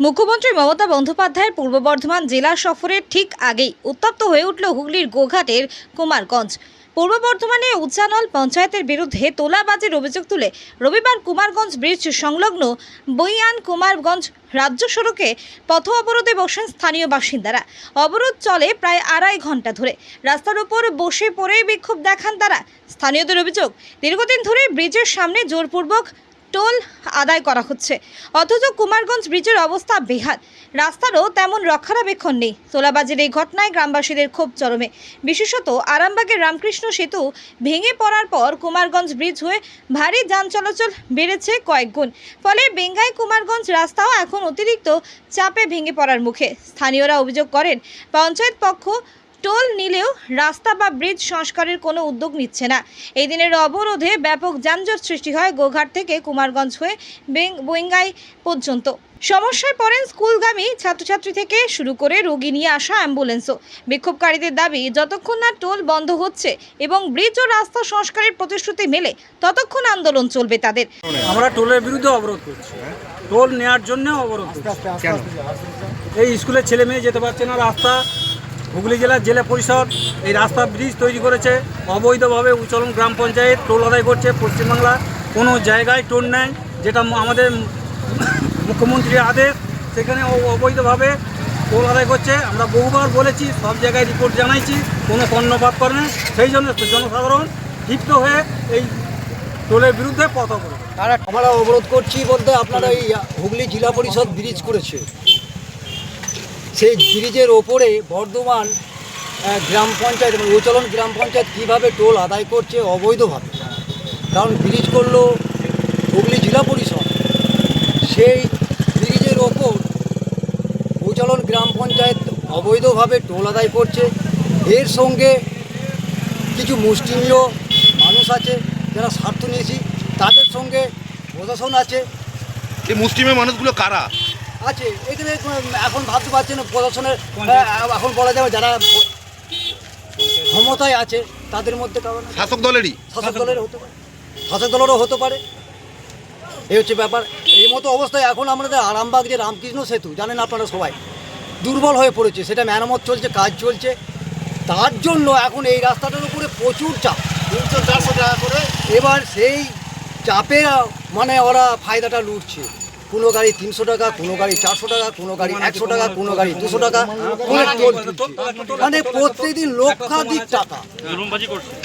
মুখ্যমন্ত্রী মমতা বন্দ্যোপাধ্যায়ের পূর্ব বর্ধমান জেলা সফরের ঠিক আগেই উত্তপ্ত হয়ে উঠল হুগলির গোঘাটের কুমারগঞ্জ। পূর্ব বর্ধমানে উচ্চানল পঞ্চায়েতের বিরুদ্ধে তোলাবাজির অভিযোগ তুলে রবিবার কুমারগঞ্জ ব্রিজ সংলগ্ন বইয়ান কুমারগঞ্জ রাজ্য সড়কে পথ অবরোধে বসেন স্থানীয় বাসিন্দারা। অবরোধ চলে প্রায় আড়াই ঘণ্টা ধরে। রাস্তার উপর বসে পড়েই বিক্ষোভ দেখান তারা। স্থানীয়দের অভিযোগ, দীর্ঘদিন ধরে ব্রিজের সামনে জোরপূর্বক টোল আদায় করা হচ্ছে। অথচ কুমারগঞ্জ ব্রিজের অবস্থা বেহাল। রাস্তারও তেমন রক্ষণাবেক্ষণ নেই। তোলাবাজির এই ঘটনায় গ্রামবাসীদের ক্ষোভ চরমে। বিশেষত আরামবাগের রামকৃষ্ণ সেতু ভেঙে পড়ার পর কুমারগঞ্জ ব্রিজ হয়ে ভারী যান চলাচল বেড়েছে কয়েক গুণ। ফলে বেঙ্গাই কুমারগঞ্জ রাস্তাও এখন অতিরিক্ত চাপে ভেঙে পড়ার মুখে। স্থানীয়রা অভিযোগ করেন, পঞ্চায়েত পক্ষ টোল নিলেও রাস্তা বা ব্রিজ সংস্কারের কোনো উদ্যোগ নিচ্ছে না। এই দিনের অবরোধে ব্যাপক যানজট সৃষ্টি হয় গোঘাট থেকে কুমারগঞ্জ হয়ে বেং- বৈঙ্গাই পর্যন্ত। সমস্যায় পড়েন স্কুলগামী ছাত্রছাত্রী থেকে শুরু করে রোগী নিয়ে আসা অ্যাম্বুলেন্সও। বিক্ষোভকারীদের দাবি যতক্ষণ না টোল বন্ধ হচ্ছে এবং ব্রিজ ও রাস্তা সংস্কারের প্রতিশ্রুতি মেলে ততক্ষণ আন্দোলন চলবে তাদের। আমরা টোলের বিরুদ্ধে অবরোধ করছি। টোল নেওয়ার জন্য অবরোধ এই স্কুলের ছেলে মেয়ে যেতে পারছে না রাস্তা হুগলি জেলার জেলা পরিষদ এই রাস্তা ব্রিজ তৈরি করেছে। অবৈধভাবে উচ্চলন গ্রাম পঞ্চায়েত টোল আদায় করছে পশ্চিমবাংলা। কোনো জায়গায় টোল নেয় যেটা আমাদের মুখ্যমন্ত্রীর আদেশ। সেখানে অবৈধভাবে টোল আদায় করছে। আমরা বহুবার বলেছি, সব জায়গায় রিপোর্ট জানাইছি, কোনো কর্ণপাত করে না সেই জন্য জনসাধারণ ক্ষিপ্ত হয়ে এই টোলের বিরুদ্ধে পথ অবরোধ। আমরা অবরোধ করছি বলতে আপনারা এই হুগলি জেলা পরিষদ ব্রিজ করেছে। সেই ব্রিজের ওপরে বর্ধমান গ্রাম পঞ্চায়েত এবং উচলন গ্রাম পঞ্চায়েত কীভাবে টোল আদায় করছে অবৈধভাবে? কারণ ব্রিজ করল হুগলি জেলা পরিষদ। সেই ব্রিজের ওপর উচলন গ্রাম পঞ্চায়েত অবৈধভাবে টোল আদায় করছে। এর সঙ্গে কিছু মুষ্টিমীয় মানুষ আছে যারা স্বার্থ নিয়েছি, তাদের সঙ্গে প্রশাসন আছে। এই মুসলিমের মানুষগুলো কারা? আছে এখানে এখন ভাবতে পারছেন প্রশাসনের এখন বলা যাবে যারা ক্ষমতায় আছে তাদের মধ্যে কারণ শাসক দলেরই? শাসক দলের হতে পারে। শাসক দলেরও হতে পারে। এই হচ্ছে ব্যাপার। এই মতো অবস্থায় এখন আমাদের আরামবাগ যে রামকৃষ্ণ সেতু জানেন আপনারা সবাই দুর্বল হয়ে পড়েছে। সেটা মেরামত চলছে কাজ চলছে। তার জন্য এখন এই রাস্তাটার উপরে প্রচুর চাপ। তিনশো চারশো টাকা করে এবার সেই চাপে মানে ওরা ফায়দাটা লুটছে। কোনো গাড়ি তিনশো টাকা কোনো গাড়ি চারশো টাকা কোনো গাড়ি একশো টাকা কোনো গাড়ি দুশো টাকা মানে প্রত্যেকদিন লক্ষাধিক টাকা।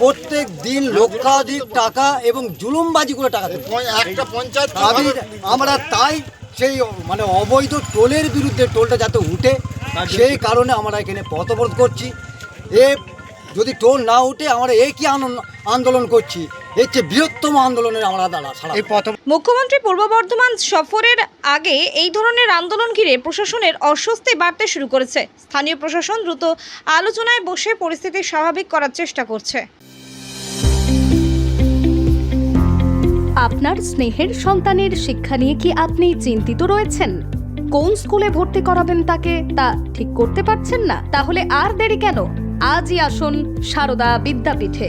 প্রত্যেক দিন লক্ষাধিক টাকা এবং জুলুমবাজি করে টাকা। একটা পঞ্চায়েত আমরা তাই সেই মানে অবৈধ টোলের বিরুদ্ধে টোলটা যাতে উঠে সেই কারণে আমরা এখানে পথ অবরোধ করছি। এ যদি টোল না উঠে আমরা একই আনন্দ আন্দোলন করছি? এর চেয়ে বৃহত্তম আন্দোলনের আমরা দাঁড়া সারা এই পথ মুখ্যমন্ত্রী পূর্ব বর্ধমান সফরের আগে এই ধরনের আন্দোলন ঘিরে প্রশাসনের অস্বস্তি বাড়তে শুরু করেছে। স্থানীয় প্রশাসন দ্রুত আলোচনায় বসে পরিস্থিতি স্বাভাবিক করার চেষ্টা করছে। আপনার স্নেহের সন্তানের শিক্ষা নিয়ে কি আপনি চিন্তিত রয়েছেন? কোন স্কুলে ভর্তি করাবেন তাকে তা ঠিক করতে পারছেন না? তাহলে আর দেরি কেন? আজই আসুন সারদা বিদ্যাপীঠে।